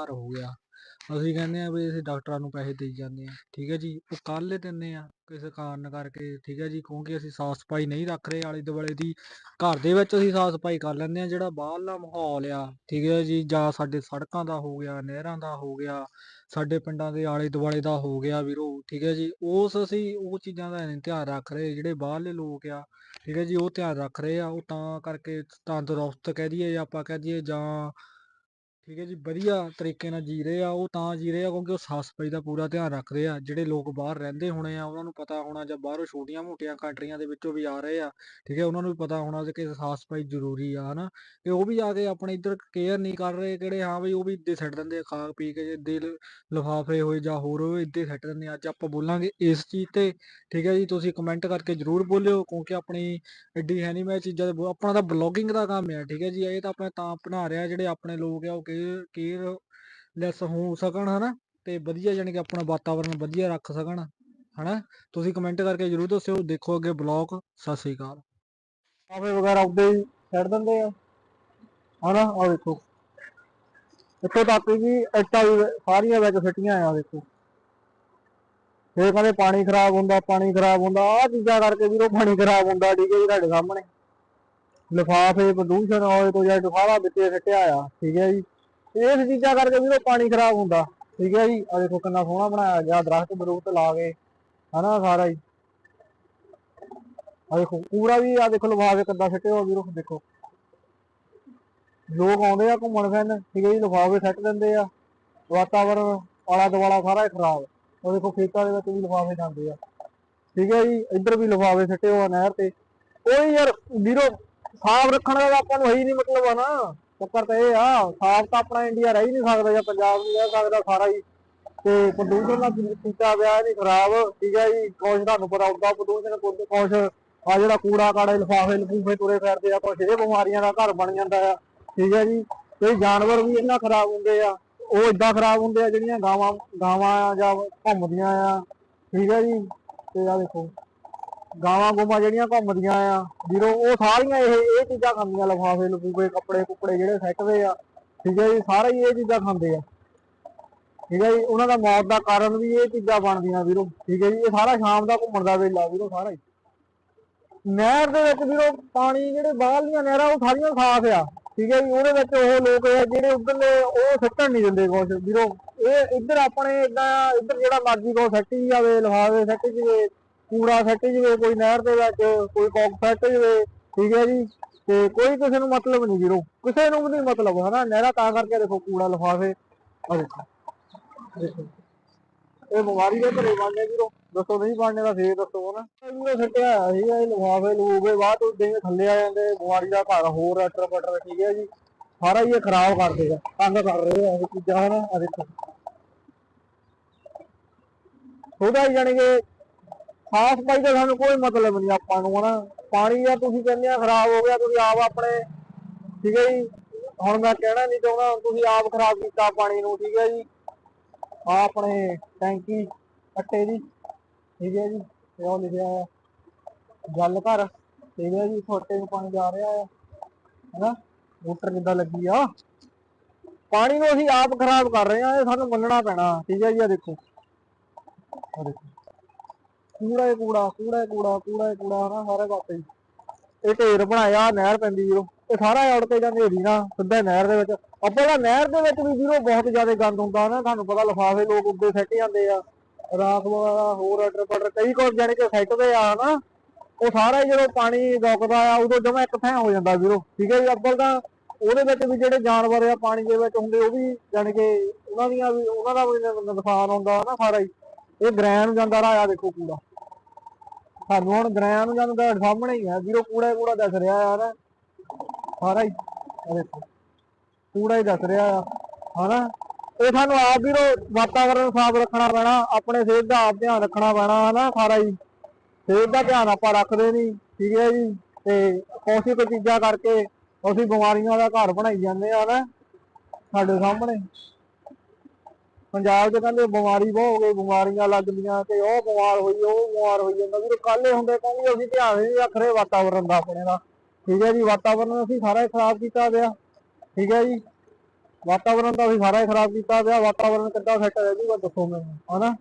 ਘਰ ਹੋ ਗਿਆ। ਅਸੀਂ ਕਹਿੰਦੇ ਆ ਵੀ ਅਸੀਂ ਡਾਕਟਰਾਂ ਨੂੰ ਪੈਸੇ ਦੇਈ ਜਾਂਦੇ ਆ ਠੀਕ ਹੈ ਜੀ ਉਹ ਕੱਲ੍ਹ ਦਿੰਦੇ ਆ ਕਿਸੇ ਕਾਰਨ ਕਰਕੇ? ਠੀਕ ਹੈ ਜੀ, ਕਿਉਂਕਿ ਅਸੀਂ ਸਾਫ਼ ਸਫ਼ਾਈ ਨਹੀਂ ਰੱਖ ਰਹੇ ਆਲੇ ਦੁਆਲੇ ਦੀ। ਘਰ ਦੇ ਵਿੱਚ ਅਸੀਂ ਸਾਫ਼ ਸਫ਼ਾਈ ਕਰ ਲੈਂਦੇ ਆ ਜਿਹੜਾ ਬਾਹਰਲਾ ਮਾਹੌਲ ਆ। ਠੀਕ ਹੈ ਜੀ, ਜਾਂ ਸਾਡੇ ਸੜਕਾਂ ਦਾ ਹੋ ਗਿਆ, ਨਹਿਰਾਂ ਦਾ ਹੋ ਗਿਆ, ਸਾਡੇ ਪਿੰਡਾਂ ਦੇ ਆਲੇ ਦੁਆਲੇ ਦਾ ਹੋ ਗਿਆ ਵੀਰੋ। ਠੀਕ ਹੈ ਜੀ, ਉਸ ਅਸੀਂ ਉਹ ਚੀਜ਼ਾਂ ਦਾ ਨਹੀਂ ਧਿਆਨ ਰੱਖ ਰਹੇ, ਜਿਹੜੇ ਬਾਹਰਲੇ ਲੋਕ ਆ। ਠੀਕ ਹੈ ਜੀ, ਉਹ ਧਿਆਨ ਰੱਖ ਰਹੇ ਆ। ਉਹ ਤਾਂ ਕਰਕੇ ਤੰਦਰੁਸਤ ਕਹਿ ਦਈਏ ਜਾਂ ਆਪਾਂ ਕਹਿ ਦਈਏ ਜਾਂ ਠੀਕ ਹੈ ਜੀ, ਵਧੀਆ ਤਰੀਕੇ ਨਾਲ ਜੀ ਰਹੇ ਆ, ਉਹ ਤਾਂ ਜੀ ਰਹੇ ਆ ਕਿਉਂਕਿ ਉਹ ਸਾਫ਼ ਸਫ਼ਾਈ ਦਾ ਪੂਰਾ ਧਿਆਨ ਰੱਖਦੇ ਆ, ਜਿਹੜੇ ਲੋਕ ਬਾਹਰ ਰਹਿੰਦੇ ਹੋਣੇ ਆ, ਉਹਨਾਂ ਨੂੰ ਪਤਾ ਹੋਣਾ ਜਾਂ ਬਾਹਰੋਂ ਛੋਟੀਆਂ ਮੋਟੀਆਂ ਕੰਟਰੀਆਂ ਦੇ ਵਿੱਚੋਂ ਵੀ ਆ ਰਹੇ ਆ, ਠੀਕ ਹੈ, ਉਹਨਾਂ ਨੂੰ ਵੀ ਪਤਾ ਹੋਣਾ ਕਿ ਸਾਫ਼ ਸਫ਼ਾਈ ਜ਼ਰੂਰੀ ਆ, ਹਨਾ, ਤੇ ਉਹ ਵੀ ਆ ਕੇ ਆਪਣੇ ਇੱਧਰ ਕੇਅਰ ਨਹੀਂ ਕਰ ਰਹੇ ਕਿਹੜੇ, ਹਾਂ ਵੀ ਉਹ ਵੀ ਇੱਦੇ ਸੱਟ ਦਿੰਦੇ ਆ, ਖਾ ਪੀ ਕੇ ਜੇ ਦਿਲ ਲਿਫਾਫੇ ਹੋਏ ਜਾਂ ਹੋਰ ਹੋਏ, ਇੱਦੇ ਸੱਟ ਦਿੰਦੇ ਆ, ਅੱਜ ਆਪਾਂ ਬੋਲਾਂਗੇ ਇਸ ਚੀਜ਼ ਤੇ, ਠੀਕ ਹੈ ਜੀ, ਤੁਸੀਂ ਕਮੈਂਟ ਕਰਕੇ ਜਰੂਰ ਬੋਲਿਓ, ਕਿਉਂਕਿ ਆਪਣੀ ਐਡੀ ਹੈ ਨਹੀਂ ਮੈਂ ਚੀਜ਼ਾਂ ਦੇ ਆਪਣਾ ਤਾਂ ਬਲੌਗਿੰਗ ਦਾ ਕੰਮ ਆ, ਠੀਕ ਹੈ ਜੀ, ਇਹ ਤਾਂ ਆਪਾਂ ਤਾਂ ਬਣਾ ਰਿਹਾ ਜਿਹੜੇ ਆਪਣੇ ਲੋਕ ਆ, ਉਹ ਕੇਅਰ ਕੇਅਰ ਲੈਸ ਹੋ ਸਕਣ, ਹਨਾ? ਤੇ ਵਧੀਆ ਜਾਣੀ ਕਿ ਆਪਣਾ ਵਾਤਾਵਰਨ ਵਧੀਆ ਰੱਖ ਸਕਣ, ਹਨਾ? ਤੁਸੀਂ ਕਮੈਂਟ ਕਰਕੇ ਜਰੂਰ ਦੱਸਿਓ। ਦੇਖੋ ਅੱਗੇ ਬਲੌਗ। ਸਤਿ ਸ੍ਰੀ ਅਕਾਲ। ਆਵੇ ਵਗੈਰਾ ਉੱਦੇ ਹੀ ਛੱਡ ਦਿੰਦੇ ਆ। ਹਨਾ? ਆ ਦੇਖੋ। ਇੱਥੋਂ ਤੱਕ ਵੀ ਇੱਟਾਂ ਸਾਰੀਆਂ ਵਿੱਚ ਸਿੱਟੀਆਂ ਆ, ਦੇਖੋ। ਫੇਰ ਕਹਿੰਦੇ ਪਾਣੀ ਖਰਾਬ ਹੁੰਦਾ, ਪਾਣੀ ਖਰਾਬ ਹੁੰਦਾ। ਆਹ ਚੀਜ਼ਾਂ ਕਰਕੇ ਵੀਰੋ ਪਾਣੀ ਖਰਾਬ ਹੁੰਦਾ, ਠੀਕ ਹੈ ਜੀ ਤੁਹਾਡੇ ਸਾਹਮਣੇ। ਲਿਫਾਫੇ, ਪ੍ਰਦੂਸ਼ਣ ਹੋਏ ਤੋਂ ਜਾਂ ਸਾਰਾ ਵਿੱਚੇ ਸਿੱਟਿਆ ਆ, ਠੀਕ ਹੈ ਜੀ। ਇਸ ਚੀਜ਼ਾਂ ਕਰਕੇ ਵੀਰੋ ਪਾਣੀ ਖਰਾਬ ਹੁੰਦਾ। ਠੀਕ ਹੈ ਜੀ? ਆ ਦੇਖੋ ਕਿੰਨਾ ਸੋਹਣਾ ਬਣਾਇਆ ਗਿਆ, ਦਰਖਤ ਬਰੂਤ ਲਾ ਕੇ, ਹਨਾ ਸਾਰਾ ਹੀ। ਆ ਦੇਖੋ, ਪੂਰਾ ਵੀ ਆ ਦੇਖੋ ਲਿਫਾਫੇ ਕਿੱਦਾਂ ਸਿੱਟੇ ਹੋ ਵੀਰੋ, ਦੇਖੋ। ਲੋਕ ਆਉਂਦੇ ਆ ਘੁੰਮਣ ਫਿਰਨ, ਠੀਕ ਹੈ ਜੀ? ਲਿਫਾਫੇ ਸੱਟ ਦਿੰਦੇ ਆ। ਵਾਤਾਵਰਨ ਆਲਾ ਦੁਆਲਾ ਸਾਰਾ ਖਰਾਬ। ਉਹ ਦੇਖੋ ਖੇਤਾਂ ਦੇ ਵਿੱਚ ਵੀ ਲਿਫਾਫੇ ਜਾਂਦੇ ਆ। ਠੀਕ ਹੈ ਜੀ? ਇੱਧਰ ਵੀ ਲਿਫਾਫੇ ਸਿੱਟੇ ਹੋ ਨਹਿਰ ਤੇ। ਕੋਈ ਯਾਰ ਵੀਰੋ, ਸਾਫ਼ ਰੱਖਣ ਦਾ ਆਪਾਂ ਨੂੰ ਹੈ ਹੀ ਨਹੀਂ ਮਤਲਬ ਆ ਨਾ। ਚੱਕਰ ਤਾਂ ਇਹ ਆ ਸਾਫ਼ ਤਾਂ ਆਪਣਾ ਇੰਡੀਆ ਰਹਿ ਹੀ ਨਹੀਂ ਸਕਦਾ ਜਾਂ ਪੰਜਾਬ ਨਹੀਂ ਰਹਿ ਸਕਦਾ ਸਾਰਾ ਹੀ। ਤੇ ਪ੍ਰਦੂਸ਼ਣ ਦਾ ਕੀਤਾ ਪਿਆ ਨਹੀਂ ਖਰਾਬ, ਠੀਕ ਹੈ ਜੀ। ਕੁਛ ਤੁਹਾਨੂੰ ਪਤਾ ਉੱਦਾਂ ਪ੍ਰਦੂਸ਼ਣ ਕੁਝ ਕੁਛ, ਆ ਜਿਹੜਾ ਕੂੜਾ, ਕਾੜੇ, ਲਿਫਾਫੇ, ਲਫੂਫੇ ਤੁਰੇ ਫਿਰਦੇ ਆ, ਕੁਛ ਇਹ ਬਿਮਾਰੀਆਂ ਦਾ ਘਰ ਬਣ ਜਾਂਦਾ ਆ, ਠੀਕ ਹੈ ਜੀ। ਤੇ ਜਾਨਵਰ ਵੀ ਇੰਨਾ ਖਰਾਬ ਹੁੰਦੇ ਆ, ਉਹ ਇਦਾਂ ਖਰਾਬ ਹੁੰਦੇ ਆ ਜਿਹੜੀਆਂ ਗਾਵਾਂ ਗਾਵਾਂ ਆ ਜਾਂ ਘੁੰਮਦੀਆਂ ਆ, ਠੀਕ ਹੈ ਜੀ। ਤੇ ਆ ਦੇਖੋ। ਗਾਵਾਂ ਗੋਮਾਂ ਜਿਹੜੀਆਂ ਘੁੰਮਦੀਆਂ ਆ। ਵੀਰੋ, ਉਹ ਸਾਰੀਆਂ ਇਹ ਇਹ ਚੀਜ਼ਾਂ ਖਾਂਦੀਆਂ ਲਿਫਾਫੇ, ਲਫੂਫੇ, ਕੱਪੜੇ ਕੁੱਪੜੇ ਜਿਹੜੇ ਸੱਟਦੇ ਆ। ਠੀਕ ਹੈ ਜੀ, ਸਾਰੇ ਹੀ ਇਹ ਚੀਜ਼ਾਂ ਖਾਂਦੇ ਆ। ਠੀਕ ਹੈ ਜੀ, ਉਹਨਾਂ ਦਾ ਮੌਤ ਦਾ ਕਾਰਨ ਵੀ ਇਹ ਚੀਜ਼ਾਂ ਬਣਦੀਆਂ ਵੀਰੋ। ਠੀਕ ਹੈ ਜੀ, ਇਹ ਸਾਰਾ ਸ਼ਾਮ ਦਾ ਘੁੰਮਣ ਦਾ ਵੇਲਾ ਵੀਰੋ, ਸਾਰਾ ਹੀ। ਨਹਿਰ ਦੇ ਵਿੱਚ ਵੀਰੋ, ਪਾਣੀ ਜਿਹੜੇ ਬਾਹਰਲੀਆਂ ਨਹਿਰਾਂ, ਉਹ ਸਾਰੀਆਂ ਸਾਫ਼ ਆ। ਠੀਕ ਹੈ ਜੀ, ਉਹਦੇ ਵਿੱਚ ਉਹ ਲੋਕ ਆ, ਜਿਹੜੇ ਉਧਰਲੇ, ਉਹ ਸੱਟਣ ਨਹੀਂ ਦਿੰਦੇ ਕੁਛ। ਵੀਰੋ, ਇਹ ਇੱਧਰ ਆਪਣੇ ਇਦਾਂ, ਇੱਧਰ ਜਿਹੜਾ ਮਰਜ਼ੀ ਕੋ ਸੱਟੀ ਜਾਵੇ ਲਿਫਾਫੇ ਸੱਟ ਜਵੇ ਕੂੜਾ ਸੱਟ ਜਵੇ, ਕੋਈ ਨਹਿਰ ਦੇ ਵਿੱਚ, ਕੋਈ ਕੋਕ ਸੱਟ ਜਵੇ, ਠੀਕ ਹੈ ਜੀ? ਤੇ ਕੋਈ ਕਿਸੇ ਨੂੰ ਮਤਲਬ ਨਹੀਂ ਵੀਰੋ, ਕਿਸੇ ਨੂੰ ਵੀ ਨਹੀਂ ਮਤਲਬ, ਹਨਾ? ਨਹਿਰਾ ਤਾਂ ਕਰਕੇ ਦੇਖੋ ਕੂੜਾ ਲਿਫਾਫੇ। ਆ ਦੇਖੋ। ਇਹ ਬਿਮਾਰੀ ਦੇ ਘਰੇ ਬਣਨੇ ਵੀਰੋ, ਦੱਸੋ ਨਹੀਂ ਬਣਨੇ ਦਾ ਫੇਰ ਦੱਸੋ ਨਾ ਵੀਰੋ ਸੱਟਿਆ ਹੋਇਆ ਸੀ ਇਹ ਲਿਫਾਫੇ ਲੂਫੇ ਬਾਅਦ ਤੋਂ ਜਿਵੇਂ ਥੱਲੇ ਆ ਜਾਂਦੇ, ਬਿਮਾਰੀ ਦਾ ਘਰ ਹੋਰ ਅਟਰ ਪਟਰ, ਠੀਕ ਹੈ ਜੀ? ਸਾਰਾ ਹੀ ਇਹ ਖਰਾਬ ਕਰਦੇ ਆ ਤੰਗ ਕਰ ਰਹੇ ਆ ਇਹ ਚੀਜ਼ਾਂ, ਹਨਾ? ਆ ਦੇਖੋ। ਉਹਦਾ ਹੀ ਜਾਣੀ ਕਿ ਸਾਫ਼ ਸਫ਼ਾਈ ਦਾ ਸਾਨੂੰ ਕੋਈ ਮਤਲਬ ਨਹੀਂ ਆਪਾਂ ਨੂੰ, ਹਨਾ। ਪਾਣੀ ਆ, ਤੁਸੀਂ ਕਹਿੰਦੇ ਆ ਖਰਾਬ ਹੋ ਗਿਆ, ਤੁਸੀਂ ਆਪ ਆਪਣੇ, ਠੀਕ ਹੈ ਜੀ। ਹੁਣ ਮੈਂ ਕਹਿਣਾ ਨਹੀਂ ਚਾਹੁੰਦਾ, ਤੁਸੀਂ ਆਪ ਖਰਾਬ ਕੀਤਾ ਪਾਣੀ ਨੂੰ, ਠੀਕ ਹੈ ਜੀ। ਆ ਆਪਣੇ ਟੈਂਕੀ ਕੱਟੇ ਦੀ, ਠੀਕ ਹੈ ਜੀ। ਤੇ ਲਿਖਿਆ ਆ ਜਲ ਘਰ, ਠੀਕ ਹੈ ਜੀ। ਛੋਟੇ ਨੂੰ ਪਾਣੀ ਜਾ ਰਿਹਾ ਆ, ਹਨਾ। ਮੋਟਰ ਜਿੱਦਾਂ ਲੱਗੀ ਆ? ਪਾਣੀ ਨੂੰ ਅਸੀਂ ਆਪ ਖਰਾਬ ਕਰ ਰਹੇ ਆ, ਇਹ ਸਾਨੂੰ ਮੰਨਣਾ ਪੈਣਾ, ਠੀਕ ਹੈ ਜੀ। ਆ ਦੇਖੋ। ਆ ਦੇਖੋ। ਕੂੜਾ ਹੀ ਕੂੜਾ ਕੂੜਾ ਹੀ ਕੂੜਾ ਕੂੜਾ ਹੀ ਕੂੜਾ, ਹਨਾ, ਸਾਰੇ ਪਾਸੇ। ਇਹ ਢੇਰ ਬਣਾਇਆ ਨਹਿਰ ਪੈਂਦੀ ਵੀਰੋ। ਇਹ ਸਾਰਾ ਉੜ ਕੇ ਜਾਂਦੀ ਹੇਰੀ ਨਾ ਸਿੱਧਾ ਨਹਿਰ ਦੇ ਵਿੱਚ। ਅੱਬਲ ਤਾਂ ਨਹਿਰ ਦੇ ਵਿੱਚ ਵੀ ਵੀਰੋ ਬਹੁਤ ਜ਼ਿਆਦਾ ਗੰਦ ਹੁੰਦਾ ਨਾ, ਤੁਹਾਨੂੰ ਪਤਾ ਲਿਫਾਫੇ ਲੋਕ ਉੱਤੇ ਸੱਟ ਜਾਂਦੇ ਆ। ਰਾਖ ਵਗੈਰਾ ਹੋਰ ਅਟਰ ਪਟਰ ਕਈ ਕੁਝ ਜਾਣੀ ਕਿ ਸੱਟਦੇ ਆ, ਹਨਾ। ਉਹ ਸਾਰਾ ਹੀ ਜਦੋਂ ਪਾਣੀ ਰੁਕਦਾ ਆ, ਉਦੋਂ ਜਮਾ ਇੱਕ ਥਾਂ ਹੋ ਜਾਂਦਾ ਵੀਰੋ। ਠੀਕ ਹੈ ਜੀ, ਅੱਬਲ ਤਾਂ ਉਹਦੇ ਵਿੱਚ ਵੀ ਜਿਹੜੇ ਜਾਨਵਰ ਆ, ਪਾਣੀ ਦੇ ਵਿੱਚ ਹੁੰਦੇ, ਉਹ ਵੀ ਜਾਣੀ ਕਿ ਉਹਨਾਂ ਦੀਆਂ ਵੀ, ਉਹਨਾਂ ਦਾ ਵੀ ਨੁਕਸਾਨ ਹੁੰਦਾ ਨਾ ਸਾਰਾ ਹੀ। ਇਹ ਗ੍ਰੈਨ ਜਾਂਦਾ ਰਹਾ ਆ ਦੇਖੋ ਕੂੜਾ। ਸਾਨੂੰ ਹੁਣ ਗ੍ਰੈਨ ਜਾਂਦਾ ਸਾਹਮਣੇ ਹੀ ਆ, ਵੀਰੋ ਕੂੜਾ ਕੂੜਾ ਦਿਸ ਰਿਹਾ ਆ ਸਾਰਾ ਹੀ ਦੇਖੋ। ਕੂੜਾ ਹੀ ਦਿਸ ਰਿਹਾ ਆ, ਹਨਾ। ਇਹ ਸਾਨੂੰ ਆਪ ਵੀਰੋ ਵਾਤਾਵਰਨ ਸਾਫ਼ ਰੱਖਣਾ ਪੈਣਾ, ਆਪਣੇ ਸਿਹਤ ਦਾ ਆਪ ਧਿਆਨ ਰੱਖਣਾ ਪੈਣਾ, ਹਨਾ, ਸਾਰਾ ਹੀ। ਸਿਹਤ ਦਾ ਧਿਆਨ ਆਪਾਂ ਰੱਖਦੇ ਨਹੀਂ, ਠੀਕ ਹੈ ਜੀ। ਤੇ ਕੋਸ਼ਿਸ਼ ਚੀਜ਼ਾਂ ਕਰਕੇ ਅਸੀਂ ਬਿਮਾਰੀਆਂ ਦਾ ਘਰ ਬਣਾਈ ਜਾਂਦੇ ਆ ਨਾ ਸਾਡੇ ਸਾਹਮਣੇ। ਪੰਜਾਬ 'ਚ ਕਹਿੰਦੇ ਬਿਮਾਰੀ ਬਹੁਤ ਹੋ ਗਈ, ਬਿਮਾਰੀਆਂ ਲੱਗਦੀਆਂ ਤੇ ਉਹ ਬਿਮਾਰ ਹੋਈ, ਉਹ ਬਿਮਾਰ ਹੋਈ ਜਾਂਦਾ। ਵੀਰੋ ਕੱਲ ਹੁੰਦੇ ਕਹਿੰਦੇ ਅਸੀਂ ਧਿਆਨ ਨਹੀਂ ਰੱਖ ਰਹੇ ਵਾਤਾਵਰਨ ਦਾ ਆਪਣੇ ਦਾ। ਠੀਕ ਹੈ ਜੀ, ਵਾਤਾਵਰਨ ਅਸੀਂ ਸਾਰਾ ਹੀ ਖਰਾਬ ਕੀਤਾ ਪਿਆ। ਠੀਕ ਹੈ ਜੀ, ਵਾਤਾਵਰਨ ਤਾਂ ਅਸੀਂ ਸਾਰਾ ਹੀ ਖਰਾਬ ਕੀਤਾ ਪਿਆ। ਵਾਤਾਵਰਨ ਕਿੱਦਾਂ ਸੈੱਟ ਰਹਿ ਜੂਗਾ ਦੱਸੋ ਮੈਨੂੰ, ਹਨਾ?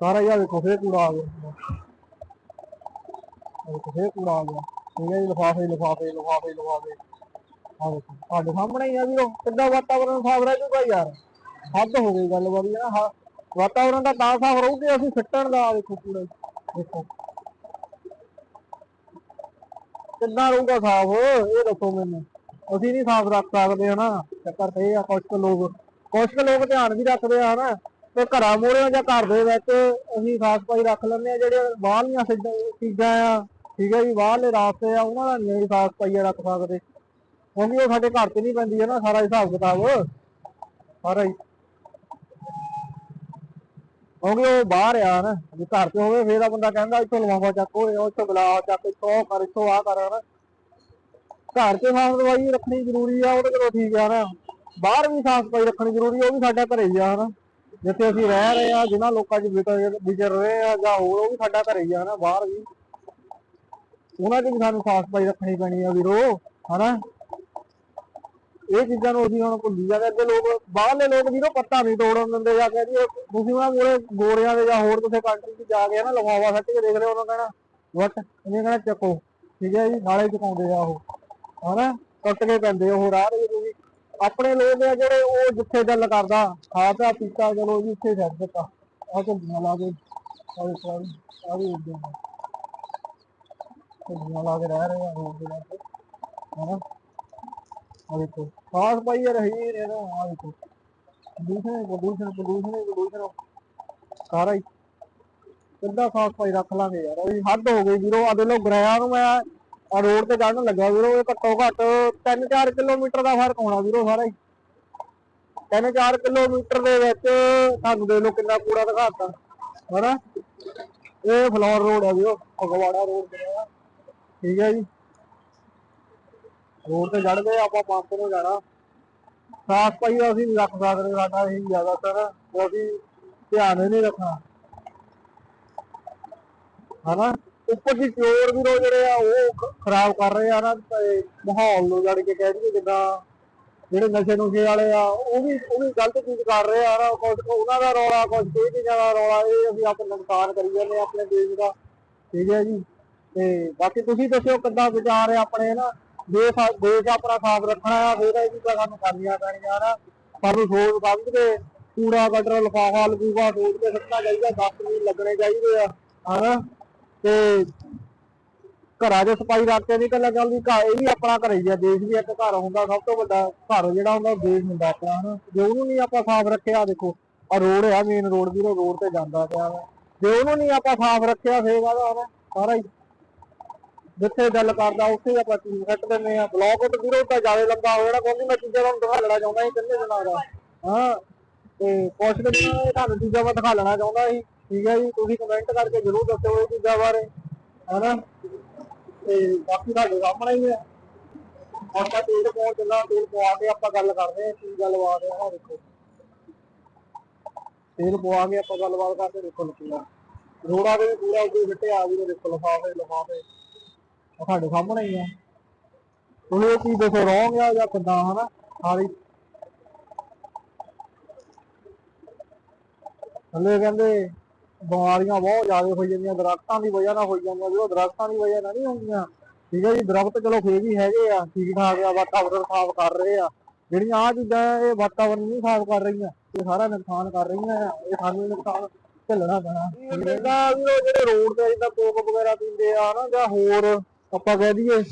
ਸਾਰਾ ਹੀ ਦੇਖੋ, ਫੇਰ ਕੂੜਾ ਆ ਗਿਆ। ਫੇਰ ਕੂੜਾ ਆ ਗਿਆ। ਠੀਕ ਹੈ ਜੀ, ਲਿਫਾਫੇ ਲਿਫਾਫੇ ਲਿਫਾਫੇ ਲਿਫਾਫੇ। ਆ ਦੇਖੋ ਤੁਹਾਡੇ ਸਾਹਮਣੇ ਹੀ ਆ ਵੀਰੋ ਕਿੱਦਾਂ ਵਾਤਾਵਰਨ ਸਾਫ਼ ਰਹਿ ਜੂਗਾ ਯਾਰ? ਹੱਦ ਹੋ ਗਈ ਗੱਲ ਵਾਲੀ ਨਾ ਹਾ- ਵਾਤਾਵਰਨ ਦਾ ਤਾਂ ਸਾਫ਼ ਰਹੂ ਕਿ ਅਸੀਂ ਸਿੱਟਣ ਦਾ ਆਹ ਦੇਖੋ ਕੂੜਾ ਦੇਖੋ। ਕਿੰਨਾ ਰਹੂਗਾ ਸਾਫ਼, ਇਹ ਦੱਸੋ ਮੈਨੂੰ। ਅਸੀਂ ਨਹੀਂ ਸਾਫ਼ ਰੱਖ ਸਕਦੇ, ਹਨਾ? ਚੱਕਰ ਤੇ ਇਹ ਆ, ਕੁਛ ਕੁ ਲੋਕ, ਕੁਛ ਕੁ ਲੋਕ ਧਿਆਨ ਵੀ ਰੱਖਦੇ ਆ, ਹਨਾ? ਤੇ ਘਰਾਂ ਮੂਹਰੇ ਜਾਂ ਘਰ ਦੇ ਵਿੱਚ ਅਸੀਂ ਸਾਫ਼ ਸਫ਼ਾਈ ਰੱਖ ਲੈਂਦੇ ਆ, ਜਿਹੜੀਆਂ ਬਾਹਰਲੀਆਂ ਸਿੱਧਾ- ਚੀਜ਼ਾਂ ਆ, ਠੀਕ ਹੈ ਜੀ, ਬਾਹਰਲੇ ਰਾਸਤੇ ਆ, ਉਹਨਾਂ ਦਾ ਨਹੀਂ ਸਾਫ਼ ਸਫ਼ਾਈ ਰੱਖ ਸਕਦੇ। ਕਿਉਂਕਿ ਉਹ ਸਾਡੇ ਘਰ ਚ ਨਹੀਂ ਪੈਂਦੀ ਹੈ ਨਾ ਸਾਰਾ ਹਿਸਾਬ ਕਿਤਾਬ ਸਾਰਾ ਹੀ। ਕਿਉਂਕਿ ਉਹ ਬਾਹਰ ਆ ਨਾ, ਜੇ ਘਰ ਤੇ ਹੋਵੇ ਫੇਰ ਆ ਬੰਦਾ ਕਹਿੰਦਾ ਇੱਥੋਂ ਲਵਾਵਾ ਚੱਕ ਓਏ ਉਹ ਇੱਥੋਂ ਗਲਾਸ ਚੱਕ ਇੱਥੋਂ ਕਰ, ਇੱਥੋਂ ਆ ਕਰ, ਹਨਾ। ਘਰ ਤੇ ਸਾਫ਼ ਸਫ਼ਾਈ ਰੱਖਣੀ ਜ਼ਰੂਰੀ ਆ, ਉਹ ਤਾਂ ਚਲੋ ਠੀਕ ਆ ਨਾ। ਬਾਹਰ ਵੀ ਸਾਫ਼ ਸਫ਼ਾਈ ਰੱਖਣੀ ਜ਼ਰੂਰੀ ਆ, ਉਹ ਵੀ ਸਾਡਾ ਘਰੇ ਹੀ ਆ, ਹਨਾ। ਜਿੱਥੇ ਅਸੀਂ ਰਹਿ ਰਹੇ ਆ, ਜਿਨ੍ਹਾਂ ਲੋਕਾਂ 'ਚ ਵਿਚਰ ਵਿਚਰ ਰਹੇ ਆ ਜਾਂ ਹੋਰ, ਉਹ ਵੀ ਸਾਡਾ ਘਰੇ ਹੀ ਆ ਨਾ ਬਾਹਰ ਵੀ। ਉਹਨਾਂ 'ਚ ਵੀ ਸਾਨੂੰ ਸਾਫ਼ ਸਫ਼ਾਈ ਰੱਖਣੀ ਪੈਣੀ ਆ ਵੀਰੋ, ਹਨਾ। ਇਹ ਚੀਜ਼ਾਂ ਨੂੰ ਅਸੀਂ ਹੁਣ ਭੁੱਲੀ ਜਾਂਦੇ ਅੱਗੇ ਲੋਕ, ਬਾਹਰਲੇ ਲੋਕ ਵੀਰੋ ਪੱਤਾ ਨਹੀਂ ਤੋੜਨ ਦਿੰਦੇ ਜਾਂ ਕਹਿੰਦੀ ਤੁਸੀਂ ਉਹਨਾਂ ਕੋਲੇ ਗੋਰਿਆਂ ਦੇ ਜਾਂ ਹੋਰ ਕਿਸੇ ਕੰਟਰੀ 'ਚ ਜਾ ਕੇ ਨਾ ਲਫਾਫਾ ਸੱਟ ਕੇ ਦੇਖ ਲਿਓ, ਉਹਨਾਂ ਕਹਿਣਾ, ਵਟ ਇਹਨੇ ਕਹਿਣਾ, ਚੱਕੋ ਠੀਕ ਹੈ ਜੀ, ਨਾਲੇ ਚੁਕਾਉਂਦੇ ਆ ਉਹ। ਹਨਾ? ਟੁੱਟ ਕੇ ਪੈਂਦੇ ਉਹ ਰਾਹ ਦੇ ਵਿੱਚ ਆਪਣੇ ਲੋਕ ਆ ਜਿਹੜੇ, ਉਹ ਜਿੱਥੇ ਦਿਲ ਕਰਦਾ ਖਾ ਪਿਆ ਪੀਤਾ, ਚਲੋ ਜੀ, ਉੱਥੇ ਛੱਡ ਦਿੱਤਾ। ਆ ਝੰਡੀਆਂ ਲਾ ਕੇ ਆ ਵੀ ਆ ਵੀ ਉੱਡੇ ਨੇ ਲਾ ਕੇ ਰਹਿ ਰਹੇ ਆ ਰੋਡ ਦੇ ਵਿੱਚ ਹਨਾ? ਆ ਦੇਖੋ, ਖਾਸ ਪਾਈ ਰਹੀ ਨੇ ਨਾ ਆ ਦੇਖੋ। ਪ੍ਰਦੂਸ਼ਣ ਪ੍ਰਦੂਸ਼ਣ ਪ੍ਰਦੂਸ਼ਣ ਪ੍ਰਦੂਸ਼ਣ ਸਾਰਾ ਹੀ। ਕਿੱਦਾਂ ਸਾਫ਼ ਸਫ਼ਾਈ ਰੱਖ ਲਾਂਗੇ ਯਾਰ, ਇਹ ਹੱਦ ਹੋ ਗਈ ਵੀਰੋ। ਆ ਦੇ ਲੋ ਗਰਾਇਆ ਨੂੰ ਮੈਂ ਆ ਰੋਡ ਤੇ ਚੜਨ ਲੱਗਾ ਵੀਰੋ, ਇਹ ਘੱਟੋ ਘੱਟ 3-4 ਕਿਲੋਮੀਟਰ ਦਾ ਫ਼ਰਕ ਹੋਣਾ ਵੀਰੋ ਸਾਰਾ ਹੀ। 3-4 ਕਿਲੋਮੀਟਰ ਦੇ ਵਿੱਚ ਤੁਹਾਨੂੰ ਦੇ ਲੋ ਕਿੰਨਾ ਕੂੜਾ ਦਿਖਾਤਾ। ਹਨਾ? ਇਹ ਫਲੋਰ ਰੋਡ ਹੈ ਵੀਰੋ, ਫਗਵਾੜਾ ਰੋਡ ਤੇ ਠੀਕ ਹੈ ਜੀ। ਰੋਡ ਤੇ ਚੜ ਗਏ, ਆਪਾਂ ਪੰਪ ਨੂੰ ਜਾਣਾ। ਸਾਫ਼ ਸਫ਼ਾਈ ਅਸੀਂ ਨਹੀਂ ਰੱਖ ਸਕਦੇ ਸਾਡਾ ਇਹ ਜ਼ਿਆਦਾਤਰ ਉਹ ਅਸੀਂ ਧਿਆਨ ਨਹੀਂ ਰੱਖਣਾ। ਹਨਾ? ਉੱਪਰ ਦੀ ਚੋਰ ਵੀਰੋ ਜਿਹੜੇ ਆ, ਉਹ ਖਰਾਬ ਕਰ ਰਹੇ ਆ ਨਾ ਮਾਹੌਲ ਨੂੰ ਜੜ ਕੇ ਕਹਿ ਦਈਏ ਜਿੱਦਾਂ ਜਿਹੜੇ ਨਸ਼ੇ ਨੁਸ਼ੇ ਵਾਲੇ ਆ, ਉਹ ਵੀ ਉਹ ਵੀ ਗਲਤ ਚੀਜ਼ ਕਰ ਰਹੇ ਆ ਨਾ ਉਹਨਾਂ ਦਾ ਰੌਲਾ ਕੁਝ ਕੋਈ ਚੀਜ਼ਾਂ ਦਾ ਰੌਲਾ, ਇਹ ਅਸੀਂ ਆਪਣੇ ਨੁਕਸਾਨ ਕਰੀ ਜਾਂਦੇ ਆ ਆਪਣੇ ਦੇਸ਼ ਦਾ। ਠੀਕ ਹੈ ਜੀ? ਤੇ ਬਾਕੀ ਤੁਸੀਂ ਦੱਸਿਓ ਕਿੱਦਾਂ ਵਿਚਾਰ ਹੈ ਆਪਣੇ ਨਾ ਦੇਸ਼ ਦੇਸ਼ ਆਪਣਾ ਸਾਫ਼ ਰੱਖਣਾ ਆ, ਫਿਰ ਇਹ ਚੀਜ਼ਾਂ ਸਾਨੂੰ ਕਰਨੀਆਂ ਪੈਣੀਆਂ ਨਾ। ਸਾਨੂੰ ਸੋਚ ਸਮਝ ਕੇ ਕੂੜਾ ਕਟਰ ਲਿਫਾਫਾ ਲਗੂਗਾ ਸੋਚ ਕੇ ਸੁੱਟਣਾ ਚਾਹੀਦਾ, ਦਸ ਲੱਗਣੇ ਚਾਹੀਦੇ ਆ, ਹਨਾ? ਤੇ ਘਰਾਂ 'ਚ ਸਫ਼ਾਈ ਰੱਖ ਕੇ ਨਿਕਲਣਾ ਚਾਹੀਦੀ ਘਰ ਇਹ ਵੀ ਆਪਣਾ ਘਰ ਹੀ ਆ, ਦੇਸ਼ ਵੀ ਇੱਕ ਘਰ ਹੁੰਦਾ, ਸਭ ਤੋਂ ਵੱਡਾ ਘਰ ਜਿਹੜਾ ਹੁੰਦਾ ਦੇਸ਼ ਹੁੰਦਾ ਆਪਣਾ, ਹਨਾ? ਜੇ ਉਹਨੂੰ ਨਹੀਂ ਆਪਾਂ ਸਾਫ਼ ਰੱਖਿਆ, ਦੇਖੋ ਆ ਰੋਡ ਆ ਮੇਨ ਰੋਡ ਵੀ ਰੋਡ ਤੇ ਜਾਂਦਾ ਪਿਆ ਵਾ। ਜੇ ਉਹਨੂੰ ਨਹੀਂ ਆਪਾਂ ਸਾਫ਼ ਰੱਖਿਆ, ਫੇਰ ਕਾਹਦਾ ਸਾਰਾ ਹੀ ਜਿੱਥੇ ਗੱਲ ਕਰਦਾ ਉੱਥੇ ਆਪਾਂ ਚੀਜ਼ ਕੱਟ ਦਿੰਦੇ ਆ ਬਲੌਕ ਤੇ ਵੀਰੋ ਤਾਂ ਜ਼ਿਆਦਾ ਲੰਬਾ ਹੋ ਜਾਣਾ, ਕਿਉਂਕਿ ਮੈਂ ਚੀਜ਼ਾਂ ਤੁਹਾਨੂੰ ਦਿਖਾ ਲੈਣਾ ਚਾਹੁੰਦਾ ਸੀ ਕਿੰਨੇ ਦਿਨਾਂ ਦਾ। ਹਾਂ, ਤੇ ਕੁਛ ਕੁ ਦਿਨਾਂ ਇਹ ਤੁਹਾਨੂੰ ਚੀਜ਼ਾਂ ਮੈਂ ਦਿਖਾ ਲੈਣਾ ਚਾਹੁੰਦਾ ਸੀ। ਠੀਕ ਹੈ ਜੀ, ਤੁਸੀਂ ਕਮੈਂਟ ਕਰਕੇ ਜ਼ਰੂਰ ਦੱਸਿਓ ਇਹ ਚੀਜ਼ਾਂ ਬਾਰੇ ਹਨਾ? ਤੇ ਬਾਕੀ ਤੁਹਾਡੇ ਸਾਹਮਣੇ ਹੀ ਹੈ। ਆਪਾਂ ਤੇਲ ਪਾਉਣ ਚੱਲਾ, ਤੇਲ ਪਵਾ ਕੇ ਆਪਾਂ ਗੱਲ ਕਰਦੇ ਹਾਂ, ਕੀ ਗੱਲਬਾਤ ਹੈ, ਆਹ ਦੇਖੋ। ਤੇਲ ਪਵਾ ਕੇ ਆਪਾਂ ਗੱਲਬਾਤ ਕਰਦੇ ਦੇਖੋ ਲੱਗਾ ਰੋੜਾ ਦੇ ਵੀ ਪੂਰਾ ਉੱਤੇ ਫਿੱਟੇ ਆ ਵੀ ਦੇਖੋ ਲਫਾਫੇ ਲਫਾਫੇ। ਉਹ ਤੁਹਾਡੇ ਸਾਹਮਣੇ ਹੀ ਆ। ਤੁਸੀਂ ਇਹ ਚੀਜ਼ ਦੱਸੋ ਰੋਂਗ ਆ ਜਾਂ ਕਿੱਦਾਂ, ਹਨਾ? ਸਾਰੀ। ਹਲੇ ਕਹਿੰਦੇ, ਬਿਮਾਰੀਆਂ ਬਹੁਤ ਜ਼ਿਆਦਾ ਹੋਈ ਜਾਂਦੀਆਂ, ਦਰਖਤਾਂ ਦੀ ਵਜ੍ਹਾ ਨਾਲ ਹੋਈ ਜਾਂਦੀਆਂ, ਜਦੋਂ ਦਰਖਤਾਂ ਦੀ ਵਜ੍ਹਾ ਨਾਲ ਨਹੀਂ ਹੁੰਦੀਆਂ। ਠੀਕ ਹੈ ਜੀ, ਦਰਖਤ ਚਲੋ ਫੇਰ ਵੀ ਹੈਗੇ ਆ, ਠੀਕ ਠਾਕ ਆ, ਵਾਤਾਵਰਨ ਸਾਫ਼ ਕਰ ਰਹੇ ਆ। ਜਿਹੜੀਆਂ ਆ ਚੀਜ਼ਾਂ ਇਹ ਵਾਤਾਵਰਨ ਨਹੀਂ ਸਾਫ਼ ਕਰ ਰਹੀਆਂ, ਇਹ ਸਾਰਾ ਨੁਕਸਾਨ ਕਰ ਰਹੀਆਂ ਆ, ਇਹ ਸਾਨੂੰ ਨੁਕਸਾਨ ਝੱਲਣਾ ਪੈਣਾ। ਜਿੱਦਾਂ ਵੀ ਉਹ ਜਿਹੜੇ ਰੋਡ ਤੇ ਜਿੱਦਾਂ ਕੋਕ ਵਗੈਰਾ ਪੀਂਦੇ ਆ ਨਾ ਜਾਂ ਹੋਰ ਆਪਾਂ ਕਹਿ ਦਈਏ